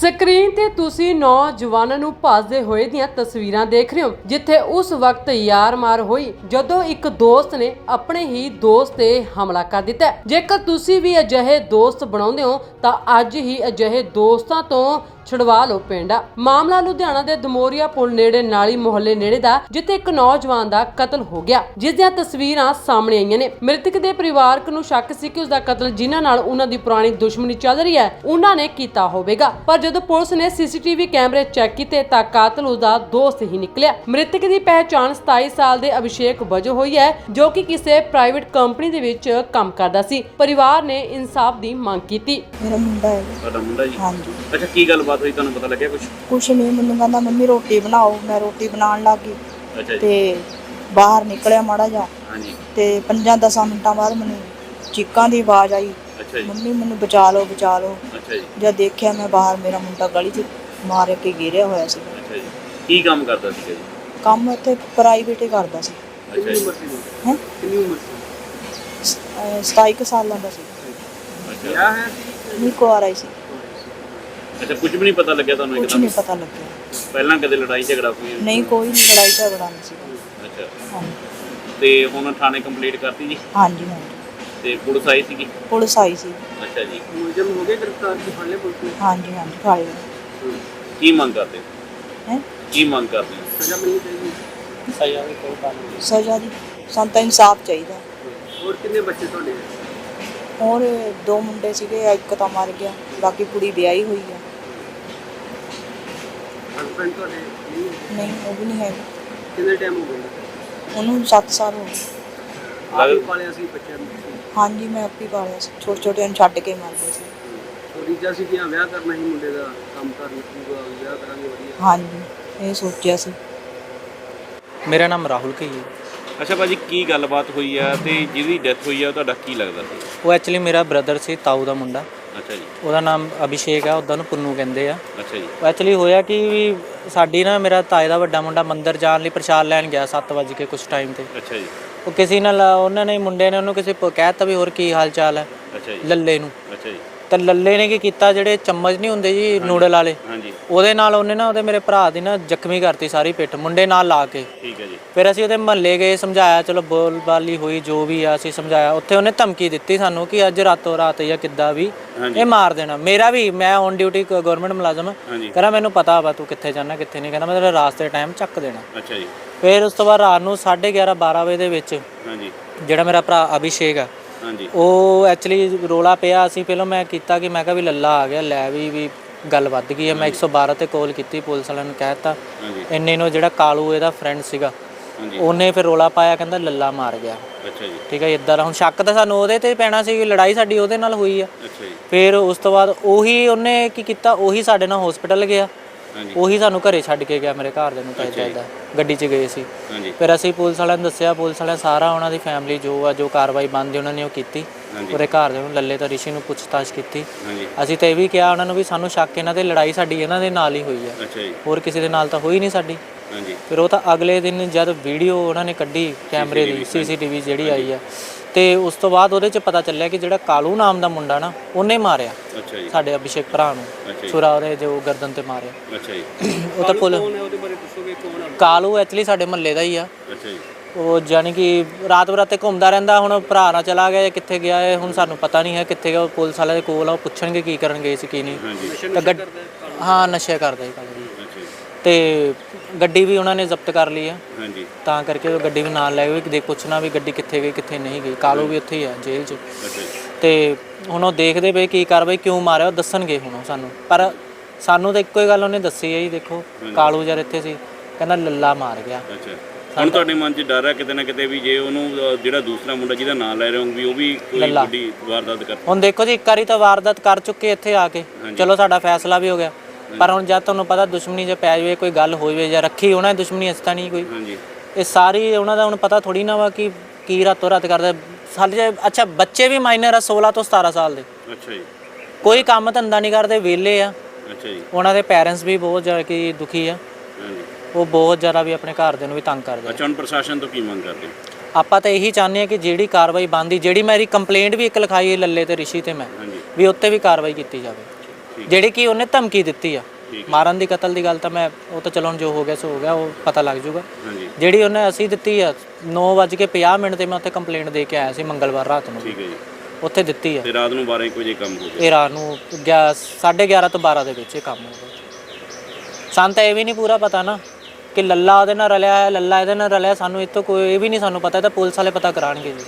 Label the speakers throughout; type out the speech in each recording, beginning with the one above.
Speaker 1: Screen ਤੇ ਤੁਸੀਂ ਨੌਜਵਾਨਾਂ ਨੂੰ ਭੱਜਦੇ ਹੋਏ ਦੀਆਂ ਤਸਵੀਰਾਂ ਦੇਖ ਰਹੇ ਹੋ, ਜਿੱਥੇ ਉਸ ਵਕਤ ਯਾਰ ਮਾਰ ਹੋਈ, ਜਦੋਂ ਇੱਕ ਦੋਸਤ ਨੇ ਆਪਣੇ ਹੀ ਦੋਸਤ ਤੇ ਹਮਲਾ ਕਰ ਦਿੱਤਾ ਜੇਕਰ ਤੁਸੀਂ ਵੀ ਅਜਿਹੇ ਦੋਸਤ ਬਣਾਉਂਦੇ ਹੋ, ਤਾਂ ਅੱਜ ਹੀ ਅਜਿਹੇ ਦੋਸਤਾਂ ਤੋਂ ਛੁਡਵਾ ਲਓ ਪਿੰਡਾ। ਮਾਮਲਾ ਲੁਧਿਆਣਾ ਦੇ ਦਮੋਰੀਆ ਪੁਲ ਨੇੜੇ ਨਾਲੀ ਮੁਹੱਲੇ ਨੇੜੇ ਦਾ ਜਿੱਥੇ ਇੱਕ ਨੌਜਵਾਨ ਦਾ ਕਤਲ ਹੋ ਗਿਆ। ਜਿਸ ਦੀਆਂ ਤਸਵੀਰਾਂ ਸਾਹਮਣੇ ਆਈਆਂ ਨੇ। ਮ੍ਰਿਤਕ ਦੇ ਪਰਿਵਾਰਕ ਨੂੰ ਸ਼ੱਕ ਸੀ ਕਿ ਉਸ ਦਾ ਕਤਲ ਜਿਨ੍ਹਾਂ ਨਾਲ ਉਹਨਾਂ ਦੀ ਪੁਰਾਣੀ ਦੁਸ਼ਮਣੀ ਚੱਲ ਰਹੀ ਹੈ ਉਹਨਾਂ ਨੇ ਕੀਤਾ ਹੋਵੇਗਾ। ਪਰ ਜਦੋਂ ਪੁਲਿਸ ਨੇ ਸੀਸੀਟੀਵੀ ਕੈਮਰੇ ਚੈੱਕ ਕੀਤੇ ਤਾਂ ਕਾਤਲ ਉਸ ਦਾ ਦੋਸਤ ਹੀ ਨਿਕਲਿਆ। ਮ੍ਰਿਤਕ ਦੀ ਪਹਿਚਾਣ 27 ਸਾਲ ਦੇ ਅਭਿਸ਼ੇਕ ਵਜੋਂ ਹੋਈ ਹੈ ਜੋ ਕਿ ਕਿਸੇ ਪ੍ਰਾਈਵੇਟ ਕੰਪਨੀ ਦੇ ਵਿੱਚ ਕੰਮ ਕਰਦਾ ਸੀ। ਪਰਿਵਾਰ ਨੇ ਇਨਸਾਫ ਦੀ ਮੰਗ ਕੀਤੀ।
Speaker 2: ਮੇਰਾ ਮੁੰਡਾ ਹੈ।
Speaker 3: ਤੁਹਾਡਾ ਮੁੰਡਾ ਜੀ?
Speaker 2: ਹਾਂਜੀ।
Speaker 3: ਅੱਛਾ ਕੀ ਗੱਲਬਾਤ ਹੋਈ ਤੁਹਾਨੂੰ ਪਤਾ ਲੱਗਿਆ ਕੁਝ
Speaker 2: ਕੁਛ ਨਹੀਂ ਮੈਨੂੰ ਕਹਿੰਦਾ ਮੰਮੀ ਰੋਟੀ ਬਣਾਓ। ਮੈਂ ਰੋਟੀ ਬਣਾਉਣ ਲੱਗ ਗਈ
Speaker 3: ਅੱਛਾ ਜੀ।
Speaker 2: ਤੇ ਬਾਹਰ ਨਿਕਲਿਆ ਮਾੜਾ ਜਾ
Speaker 3: ਹਾਂਜੀ।
Speaker 2: ਤੇ 5-10 ਮਿੰਟਾਂ ਬਾਅਦ ਮੈਨੂੰ ਚੀਕਾਂ ਦੀ ਆਵਾਜ਼ ਆਈ।
Speaker 3: ਅੱਛਾ ਜੀ।
Speaker 2: ਮੰਮੀ ਮੈਨੂੰ ਬਚਾ ਲਓ ਬਚਾ ਲਓ।
Speaker 3: ਅੱਛਾ ਜੀ।
Speaker 2: ਜਦ ਦੇਖਿਆ ਮੈਂ ਬਾਹਰ ਮੇਰਾ ਮੁੰਡਾ ਗਲੀ 'ਚ ਮਾਰ ਕੇ ਗਿਰਿਆ ਹੋਇਆ ਸੀ।
Speaker 3: ਅੱਛਾ ਜੀ। ਕੀ ਕੰਮ ਕਰਦਾ ਸੀਗਾ ਜੀ?
Speaker 2: ਕੰਮ ਇੱਥੇ ਪ੍ਰਾਈਵੇਟ ਹੀ ਕਰਦਾ ਸੀ।
Speaker 3: ਅੱਛਾ ਜੀ।
Speaker 2: ਹੈ?
Speaker 4: ਕਿੰਨੀ ਉਮਰ ਸੀ?
Speaker 2: 27 ਕੁ ਸਾਲਾਂ ਦਾ ਸੀ।
Speaker 3: ਅੱਛਾ।
Speaker 4: ਵਿਆਹ ਹੈ
Speaker 2: ਨਹੀਂ ਕੁਆਰਾ ਹੀ ਸੀ।
Speaker 3: ਅੱਛਾ ਕੁਝ ਵੀ ਨਹੀਂ ਪਤਾ ਲੱਗਿਆ ਤੁਹਾਨੂੰ
Speaker 2: ਕੁਝ
Speaker 3: ਇੱਕਦਮ?
Speaker 2: ਨਹੀਂ ਪਤਾ ਲੱਗਿਆ।
Speaker 3: ਪਹਿਲਾਂ ਕਦੇ ਲੜਾਈ ਝਗੜਾ ਹੈ?
Speaker 2: ਨਹੀਂ ਕੋਈ ਨਹੀਂ ਲੜਾਈ ਝਗੜਾ ਨਹੀਂ ਸੀ
Speaker 3: ਅੱਛਾ।
Speaker 2: ਹਾਂਜੀ।
Speaker 3: ਤੇ ਹੁਣ ਥਾਣੇ ਕੰਪਲੀਟ ਕਰਤੀ ਜੀ?
Speaker 2: ਹਾਂਜੀ ਹਾਂਜੀ।
Speaker 3: ਤੇ ਪੁਲਿਸ ਆਈ ਸੀਗੀ?
Speaker 2: ਪੁਲਿਸ ਆਈ ਸੀ।
Speaker 3: ਅੱਛਾ ਜੀ।
Speaker 4: ਮੁਲਜ਼ਮ ਹੋ ਗਏ ਗ੍ਰਿਫਤਾਰ ਕੀ ਫੜ ਲਿਆ ਪੁਲਿਸ ਨੇ
Speaker 2: ਹਾਂਜੀ ਹਾਂਜੀ ਫੜ ਲਿਆ
Speaker 3: ਕੀ ਮੰਗ ਕਰਦੇ? ਹੋ?
Speaker 2: ਹੈ
Speaker 3: ਕੀ ਮੰਗ ਕਰਦੇ? ਹੋ?
Speaker 4: ਸਜ਼ਾ ਮਿਲਣੀ ਚਾਹੀਦੀ
Speaker 3: ਸਜ਼ਾ ਦੀ ਕੋਈ ਗੱਲ ਨਹੀਂ।
Speaker 2: ਸਜ਼ਾ ਦੀ ਸਾਨੂੰ ਤਾਂ ਇਨਸਾਫ ਚਾਹੀਦਾ।
Speaker 4: ਹੋਰ ਕਿੰਨੇ ਬੱਚੇ ਤੁਹਾਡੇ?
Speaker 2: ਹੋਰ ਦੋ ਮੁੰਡੇ ਸੀਗੇ ਇੱਕ ਤਾਂ ਮਰ ਗਿਆ ਬਾਕੀ ਕੁੜੀ ਵਿਆਹੀ ਹੋਈ ਆ
Speaker 4: ਹਸਬੰਡ ਤੁਹਾਡੇ ਨਹੀਂ ਹੈ?
Speaker 2: ਨਹੀਂ ਉਹ ਵੀ ਨਹੀਂ ਹੈਗੀ।
Speaker 4: ਕਿੰਨੇ ਟਾਈਮ ਹੋ ਗਿਆ
Speaker 2: ਉਹਨੂੰ 7 ਸਾਲ ਹੋ ਗਏ।
Speaker 4: ਆਪ ਹੀ ਪਾਲਿਆ ਸੀ ਬੱਚਿਆਂ ਨੂੰ?
Speaker 2: ਹਾਂਜੀ ਮੈਂ ਆਪੀ ਪਾਲਿਆ ਸੀ। ਛੋਟੇ ਛੋਟੇ ਨੂੰ ਛੱਡ ਕੇ ਮਰ ਗਏ ਸੀ
Speaker 4: ਰੀਜਾ ਸੀ ਕਿ ਹਾਂ ਵਿਆਹ ਕਰਨਾ ਹੀ ਮੁੰਡੇ ਦਾ ਕੰਮ ਕਰ ਨਿਕਲੂਗਾ ਵਿਆਹ ਕਰਾਂਗੇ ਵਧੀਆ।
Speaker 2: ਹਾਂਜੀ ਇਹ ਸੋਚਿਆ ਸੀ।
Speaker 5: ਮੇਰਾ ਨਾਮ ਰਾਹੁਲ ਕਈ ਹੈ।
Speaker 3: ਅੱਛਾ ਭਾਜੀ ਕੀ ਗੱਲਬਾਤ ਹੋਈ ਆ ਤੇ ਜਿਹਦੀ ਡੈਥ ਹੋਈ ਆ ਉਹ ਤੁਹਾਡਾ ਕੀ ਲੱਗਦਾ ਸੀ?
Speaker 5: ਉਹ ਐਕਚੁਅਲੀ ਮੇਰਾ ਬ੍ਰਦਰ ਸੀ ਤਾਊ ਦਾ ਮੁੰਡਾ।
Speaker 3: ਅੱਛਾ ਜੀ।
Speaker 5: ਉਹਦਾ ਨਾਮ ਅਭਿਸ਼ੇਕ ਆ ਉਹਦਾ ਨੂੰ ਪੁੰਨੂ ਕਹਿੰਦੇ ਆ।
Speaker 3: ਅੱਛਾ ਜੀ।
Speaker 5: ਐਕਚੁਅਲੀ ਹੋਇਆ ਕਿ ਵੀ ਸਾਡੀ ਨਾ ਮੇਰਾ ਤਾਏ ਦਾ ਵੱਡਾ ਮੁੰਡਾ ਮੰਦਿਰ ਜਾਣ ਲਈ ਪ੍ਰਸ਼ਾਦ ਲੈਣ ਗਿਆ 7 ਵਜੇ ਕੇ ਕੁਝ ਟਾਈਮ ਤੇ।
Speaker 3: ਅੱਛਾ ਜੀ।
Speaker 5: ਉਹ ਕਿਸੇ ਨਾਲ ਉਹਨਾਂ ਨੇ ਮੁੰਡੇ ਨੇ ਉਹਨੂੰ ਕਿਸੇ ਪ- ਕਹਿ ਦਿੱਤਾ ਵੀ ਹੋਰ ਕੀ ਹਾਲ ਚਾਲ ਹੈ
Speaker 3: ਅੱਛਾ ਜੀ।
Speaker 5: ਲੱਲੇ ਨੂੰ।
Speaker 3: ਅੱਛਾ ਜੀ।
Speaker 5: ਤਾਂ ਲੱਲੇ ਨੇ ਕੀ ਕੀਤਾ ਜਿਹੜੇ ਚਮਚ ਨਹੀਂ ਹੁੰਦੇ ਜੀ ਨੂਡਲ ਵਾਲੇ
Speaker 3: ਹਾਂਜੀ।
Speaker 5: ਉਹਦੇ ਨਾਲ ਉਹਨੇ ਨਾ ਉਹਦੇ ਮੇਰੇ ਭਰਾ ਦੀ ਨਾ ਜ਼ਖਮੀ ਕਰਤੀ ਸਾਰੀ ਪਿੱਠ ਮੁੰਡੇ ਨਾਲ ਲਾ ਕੇ।
Speaker 3: ਠੀਕ ਹੈ ਜੀ।
Speaker 5: ਫਿਰ ਅਸੀਂ ਉਹਦੇ ਮਹੱਲੇ ਗਏ ਸਮਝਾਇਆ ਚਲੋ ਬੋਲਬਾਲੀ ਹੋਈ ਜੋ ਵੀ ਆ ਅਸੀਂ ਸਮਝਾਇਆ। ਉੱਥੇ ਉਹਨੇ ਧਮਕੀ ਦਿੱਤੀ ਸਾਨੂੰ ਕਿ ਅੱਜ ਰਾਤੋਂ ਰਾਤ ਜਾਂ ਕਿੱਦਾਂ ਵੀ ਇਹ ਮਾਰ ਦੇਣਾ। ਮੇਰਾ ਵੀ ਮੈਂ ਔਨ ਡਿਊਟੀ ਗਵਰਨਮੈਂਟ ਮੁਲਾਜ਼ਮ। ਕਹਿੰਦਾ ਮੈਨੂੰ ਪਤਾ ਵਾ ਤੂੰ ਕਿੱਥੇ ਜਾਣਾ ਕਿੱਥੇ ਨਹੀਂ ਕਹਿੰਦਾ ਮੈਂ ਤੇਰੇ ਰਾਸਤੇ ਟਾਈਮ ਚੱਕ ਦੇਣਾ।
Speaker 3: ਅੱਛਾ ਜੀ।
Speaker 5: ਫਿਰ ਉਸ ਤੋਂ ਬਾਅਦ ਰਾਤ ਨੂੰ 11:30 12 ਵਜੇ ਦੇ ਵਿੱਚ
Speaker 3: ਹਾਂਜੀ।
Speaker 5: ਜਿਹੜਾ ਮੇਰਾ ਭਰਾ ਅਭਿਸ਼ੇਕ ਆ
Speaker 3: ਹਾਂਜੀ।
Speaker 5: ਉਹ ਐਕਚੁਅਲੀ ਰੋਲਾ ਪਿਆ ਅਸੀਂ ਪਹਿਲਾਂ ਮੈਂ ਕੀਤਾ ਕਿ ਮੈਂ ਕਿਹਾ ਵੀ ਲੱਲਾ ਆ ਗਿਆ ਲੈ ਵੀ ਵੀ ਗੱਲ ਵੱਧ ਗਈ ਹੈ। ਮੈਂ 112 ਤੇ ਕਾਲ ਕੀਤੀ ਪੁਲਿਸ ਵਾਲਿਆਂ ਨੂੰ ਕਹਿਤਾ
Speaker 3: ਹਾਂਜੀ।
Speaker 5: ਇੰਨੇ ਨੂੰ ਜਿਹੜਾ ਕਾਲੂ ਇਹਦਾ ਫਰੈਂਡ ਸੀਗਾ
Speaker 3: ਹਾਂਜੀ।
Speaker 5: ਉਹਨੇ ਫਿਰ ਰੋਲਾ ਪਾਇਆ ਕਹਿੰਦਾ ਲੱਲਾ ਮਾਰ ਗਿਆ।
Speaker 3: ਅੱਛਾ ਜੀ।
Speaker 5: ਠੀਕ ਹੈ ਇਦਾਂ ਹੁਣ ਸ਼ੱਕ ਤਾਂ ਸਾਨੂੰ ਉਹਦੇ ਤੇ ਪੈਣਾ ਸੀ ਕਿ ਲੜਾਈ ਸਾਡੀ ਉਹਦੇ ਨਾਲ ਹੋਈ ਆ।
Speaker 3: ਅੱਛਾ ਜੀ।
Speaker 5: ਫਿਰ ਉਸ ਤੋਂ ਬਾਅਦ ਉਹੀ ਉਹਨੇ ਕੀ ਕੀਤਾ ਉਹੀ ਸਾਡੇ ਨਾਲ ਹਸਪੀਟਲ ਗਿਆ। ਉਹੀ ਸਾਨੂੰ ਘਰੇ ਛੱਡ ਕੇ ਗਿਆ ਮੇਰੇ ਘਰ ਦੇ ਨੂੰ ਤਾਂ ਇਦਾਂ ਗੱਡੀ 'ਚ ਗਏ ਸੀ।
Speaker 3: ਹਾਂਜੀ।
Speaker 5: ਫਿਰ ਅਸੀਂ ਪੁਲਿਸ ਵਾਲਿਆਂ ਨੂੰ ਦੱਸਿਆ ਪੁਲਿਸ ਵਾਲਿਆਂ ਸਾਰਾ ਉਹਨਾਂ ਦੀ ਫੈਮਿਲੀ ਜੋ ਆ ਜੋ ਕਾਰਵਾਈ ਬਣਦੀ ਉਹਨਾਂ ਨੇ ਉਹ ਕੀਤੀ। ਉਹਦੇ ਘਰ ਦੇ ਨੂੰ ਲੱਲੇ ਤਾਂ ਰਿਸ਼ੀ ਨੂੰ ਪੁੱਛਤਾਛ ਕੀਤੀ। ਅਸੀਂ ਤਾਂ ਇਹ ਵੀ ਕਿਹਾ ਉਹਨਾਂ ਨੂੰ ਵੀ ਸਾਨੂੰ ਸ਼ੱਕ ਇਹਨਾਂ ਤੇ ਲੜਾਈ ਸਾਡੀ ਇਹਨਾਂ ਦੇ ਨਾਲ ਹੀ ਹੋਈ
Speaker 3: ਜੀ।
Speaker 5: ਹੋਰ ਕਿਸੇ ਦੇ ਨਾਲ ਤਾਂ ਹੋਈ ਨਹੀਂ ਸਾਡੀ। ਫਿਰ ਉਹ ਤਾਂ ਅਗਲੇ ਦਿਨ ਜਦ ਵੀਡੀਓ ਉਹਨਾਂ ਨੇ ਕੱਢੀ ਕੈਮਰੇ ਦੀ ਸੀਸੀਟੀਵੀ ਜਿਹੜੀ ਆਈ ਆ ਤੇ ਉਸ ਤੋਂ ਬਾਅਦ ਉਹਦੇ 'ਚ ਪਤਾ ਚੱਲਿਆ ਕਿ ਜਿਹੜਾ ਕਾਲੂ ਨਾਮ ਦਾ ਮੁੰਡਾ ਨਾ ਉਹਨੇ ਮਾਰਿਆ।
Speaker 3: ਅੱਛਾ ਜੀ।
Speaker 5: ਸਾਡੇ ਅਭਿਸ਼ੇਕ ਭਰਾ ਨੂੰ। ਛੁਰਾ ਉਹਦੇ ਜੋ ਗਰਦਨ ਤੇ ਮਾਰਿਆ।
Speaker 3: ਅੱਛਾ ਜੀ।
Speaker 5: ਉਹ ਤਾਂ ਪੁੱਲ ਕਾਲੂ ਐਕਚੁਅਲੀ ਸਾਡੇ ਮਹੱਲੇ ਦਾ ਹੀ ਆ।
Speaker 3: ਅੱਛਾ ਜੀ।
Speaker 5: ਉਹ ਜਾਨੀ ਕਿ ਰਾਤ ਬਰਾਤੇ ਘੁੰਮਦਾ ਰਹਿੰਦਾ ਹੁਣ ਭਰਾ ਨਾਲ ਚਲਾ ਗਿਆ ਕਿੱਥੇ ਗਿਆ ਹੈ ਹੁਣ ਸਾਨੂੰ ਪਤਾ ਨਹੀਂ ਹੈ ਕਿੱਥੇ ਗਿਆ ਉਹ ਪੁਲਿਸ ਵਾਲੇ ਦੇ ਕੋਲ ਆ ਉਹ ਪੁੱਛਣਗੇ ਕੀ ਕਰਨ ਗਏ ਸੀ ਕੀ ਨਹੀਂ। ਤਾਂ ਹਾਂ ਨਸ਼ੇ ਕਰਦਾ ਹੀ ਕਾਲੂ।
Speaker 3: ਅੱਛਾ ਜੀ।
Speaker 5: ਤੇ ਗੱਡੀ ਵੀ ਉਹਨਾਂ ਨੇ ਜ਼ਬਤ ਕਰ ਲਈ ਆ।
Speaker 3: ਹਾਂਜੀ।
Speaker 5: ਤਾਂ ਕਰਕੇ ਉਹ ਗੱਡੀ ਵੀ ਨਾਲ ਲੈ ਗਏ ਕਿ ਦੇ ਪੁੱਛਣਾ ਵੀ ਗੱਡੀ ਕਿੱਥੇ ਗਈ ਕਿੱਥੇ ਨਹੀਂ ਗਈ। ਕਾਲੂ ਵੀ ਉੱਥੇ ਹੀ ਆ ਜੇਲ੍ਹ 'ਚ।
Speaker 3: ਅੱਛਾ ਜੀ।
Speaker 5: ਤੇ ਹੁਣ ਉਹ ਦੇਖਦੇ ਪਏ ਕੀ ਕਾਰਵਾਈ ਕਿਉਂ ਮਾਰਿਆ ਉਹ ਦੱਸਣਗੇ ਹੁਣ ਉਹ ਸਾਨੂੰ। ਪਰ ਸਾਨੂੰ ਤਾਂ ਇੱਕੋ ਹੀ ਗੱਲ ਉਹਨੇ ਦੱਸੀ ਹੈ ਜੀ ਦੇਖੋ ਕਾਲੂ ਜਰ ਇੱਥੇ ਸੀ ਕਹਿੰਦਾ ਲੱਲਾ ਮਾਰ ਗਿਆ।
Speaker 3: ਅੱਛਾ। ਹੁਣ ਤੁਹਾਡੇ ਮਨ 'ਚ ਡਰ ਹੈ ਕਿਤੇ ਨਾ ਕਿਤੇ ਵੀ ਜੇ ਉਹਨੂੰ ਅ, ਜਿਹੜਾ ਦੂਸਰਾ ਮੁੰਡਾ ਜਿਹਦਾ ਨਾਂ ਲੈ ਰਹੇ ਹੋ ਵੀ ਉਹ ਵੀ ਕੋਈ। ਵੱਡੀ ਵਾਰਦਾਤ ਕਰ
Speaker 5: ਹੁਣ ਦੇਖੋ ਜੀ ਇੱਕ ਵਾਰੀ ਤਾਂ ਵਾਰਦਾਤ ਕਰ ਚੁੱਕੇ ਇੱਥੇ ਆ ਕੇ। ਚਲੋ ਸਾਡਾ ਫੈਸਲਾ ਵੀ ਹੋ ਗਿਆ। ਪਰ ਹੁਣ ਜਦ ਤੁਹਾਨੂੰ ਪਤਾ ਦੁਸ਼ਮਣੀ ਜੇ ਪੈ ਜਾਵੇ ਕੋਈ ਗੱਲ ਹੋ ਜਾਵੇ ਜਾਂ ਰੱਖੀ ਉਹਨਾਂ ਦੀ ਦੁਸ਼ਮਣੀ ਇਸ ਤਾਂ ਨਹੀਂ ਕੋਈ।
Speaker 3: ਹਾਂਜੀ।
Speaker 5: ਇਹ ਸਾਰੀ ਉਹਨਾਂ ਦਾ ਹੁਣ ਪਤਾ ਥੋੜੀ ਨਾ ਵਾ ਕਿ ਕੀ ਰਾਤੋਂ ਰਾਤ ਕਰਦੇ। ਸਾਡੇ ਅੱਛਾ ਬੱਚੇ ਵੀ ਮਾਈਨਰ ਆ 16 ਤੋਂ 17 ਸਾਲ ਦੇ।
Speaker 3: ਅੱਛਾ ਜੀ।
Speaker 5: ਕੋਈ ਕੰਮ ਧੰਦਾ ਨਹੀਂ ਕਰਦੇ ਵਿਹਲੇ ਆ।
Speaker 3: ਅੱਛਾ ਜੀ।
Speaker 5: ਉਹਨਾਂ ਦੇ ਪੈਰੈਂਟਸ ਵੀ ਬਹੁਤ ਜ਼ਿਆਦਾ ਕਿ ਦੁਖੀ ਆ।
Speaker 3: ਹਾਂਜੀ।
Speaker 5: ਉਹ ਬਹੁਤ ਜ਼ਿਆਦਾ ਵੀ ਆਪਣੇ ਘਰ ਦੇ ਨੂੰ ਵੀ ਤੰਗ ਕਰਦੇ।
Speaker 3: ਅੱਛਾ ਹੁਣ ਪ੍ਰਸ਼ਾਸਨ ਤੋਂ ਕੀ ਮੰਗ ਕਰਦੇ?
Speaker 5: ਆਪਾਂ ਤਾਂ ਇਹੀ ਚਾਹੁੰਦੇ ਆ ਕਿ ਜਿਹੜੀ ਕਾਰਵਾਈ ਬਣਦੀ ਜਿਹੜੀ ਮੇਰੀ ਕੰਪਲੇਂਟ ਵੀ ਇੱਕ ਲਿਖਾਈ ਲੱਲੇ ਤੇ ਰਿਸ਼ੀ ਤੇ ਮੈਂ ਵੀ ਉੱਤੇ ਵੀ ਕਾਰਵਾਈ ਕੀਤੀ ਜਾਵੇ। ਜਿਹੜੀ ਕਿ ਉਹਨੇ ਧਮਕੀ ਦਿੱਤੀ ਆ। ਮਾਰਨ ਦੀ ਕਤਲ ਦੀ ਗੱਲ ਤਾਂ ਮੈਂ ਉਹ ਤਾਂ ਚਲੋ ਜੋ ਹੋ ਗਿਆ ਸੋ ਹੋ ਗਿਆ ਉਹ ਪਤਾ ਲੱਗ ਜਾਊਗਾ। ਜਿਹੜੀ ਉਹਨੇ ਅਸੀਂ ਦਿੱਤੀ ਆ 9:50 ਮਿੰਟ ਤੇ ਮੈਂ ਉੱਥੇ ਕੰਪਲੇਂਟ ਦੇ ਕੇ ਆਇਆ ਸੀ ਮੰਗਲਵਾਰ ਰਾਤ ਨੂੰ।
Speaker 3: ਠੀਕ ਹੈ ਜੀ।
Speaker 5: ਉੱਥੇ ਦਿੱਤੀ ਆ।
Speaker 3: ਤੇ ਰਾਤ ਨੂੰ 12 ਇੱਕ ਵਜੇ ਕੰਮ ਹੋ ਗਿਆ।
Speaker 5: ਇਹ ਰਾਤ ਨੂੰ 11:30 ਤੋਂ 12 ਦੇ ਵਿੱਚ ਇਹ ਕੰਮ ਹੋਊਗਾ ਸਾਨੂੰ ਤਾਂ ਇਹ ਵੀ ਨਹੀਂ ਪੂਰਾ ਪਤਾ ਨਾ ਕਿ ਲੱਲਾ ਉਹਦੇ ਨਾਲ ਰਲਿਆ ਹੈ ਲੱਲਾ ਇਹਦੇ ਨਾਲ ਰਲਿਆ ਸਾਨੂੰ ਇਹ ਤੋਂ ਕੋਈ ਇਹ ਵੀ ਨਹੀਂ ਸਾਨੂੰ ਪਤਾ ਤਾਂ ਪੁਲਿਸ ਵਾਲੇ ਪਤਾ ਕਰਾਣਗੇ ਜੀ।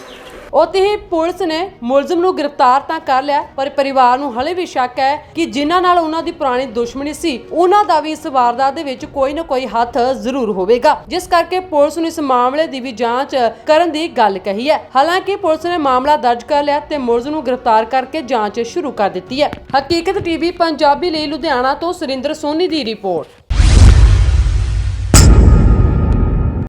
Speaker 1: ਉੱਥੇ ਹੀ ਪੁਲਿਸ ਨੇ ਮੁਲਜ਼ਮ ਨੂੰ ਗ੍ਰਿਫਤਾਰ ਤਾਂ ਕਰ ਲਿਆ, ਪਰ ਪਰਿਵਾਰ ਨੂੰ ਹਲੇ ਵੀ ਸ਼ੱਕ ਹੈ ਕਿ ਜਿਨ੍ਹਾਂ ਨਾਲ ਉਹਨਾਂ ਦੀ ਪੁਰਾਣੀ ਦੁਸ਼ਮਣੀ ਸੀ, ਉਹਨਾਂ ਦਾ ਵੀ ਇਸ ਵਾਰਦਾਤ ਦੇ ਵਿੱਚ ਕੋਈ ਨਾ ਕੋਈ ਹੱਥ ਜ਼ਰੂਰ ਹੋਵੇਗਾ। ਜਿਸ ਕਰਕੇ ਪੁਲਿਸ ਨੂੰ ਇਸ ਮਾਮਲੇ ਦੀ ਵੀ ਜਾਂਚ ਕਰਨ ਦੀ ਗੱਲ ਕਹੀ ਹੈ। ਹਾਲਾਂਕਿ ਪੁਲਿਸ ਨੇ ਮਾਮਲਾ ਦਰਜ ਕਰ ਲਿਆ ਤੇ ਮੁਲਜ਼ਮ ਨੂੰ ਗ੍ਰਿਫਤਾਰ ਕਰਕੇ ਜਾਂਚ ਸ਼ੁਰੂ ਕਰ ਦਿੱਤੀ ਹੈ। ਹਕੀਕਤ ਟੀਵੀ, ਪੰਜਾਬੀ ਲਈ ਲੁਧਿਆਣਾ ਤੋਂ ਸੁਰਿੰਦਰ ਸੋਨੀ ਦੀ ਰਿਪੋਰਟ।